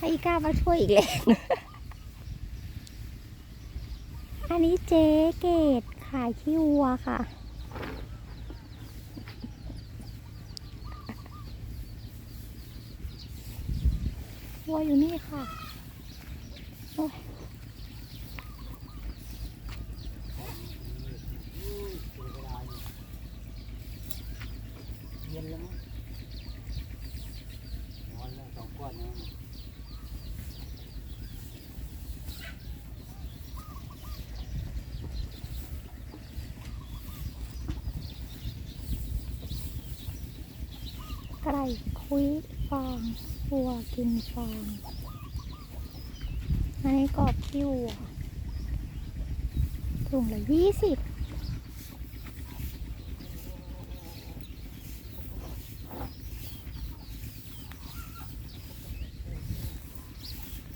ให้อีก้ามาช่วยอีกแล้วอันนี้เจ๊เกดขายขี้วัวค่ะ วัวอยู่นี่ค่ะโอ้ยเย็นแล้วมั้งนอนแล้วสองก้อนนะ ไก่คุยฟางวัวกินฟางอันนี้กรอบที่วัวถุงละยี่สิบ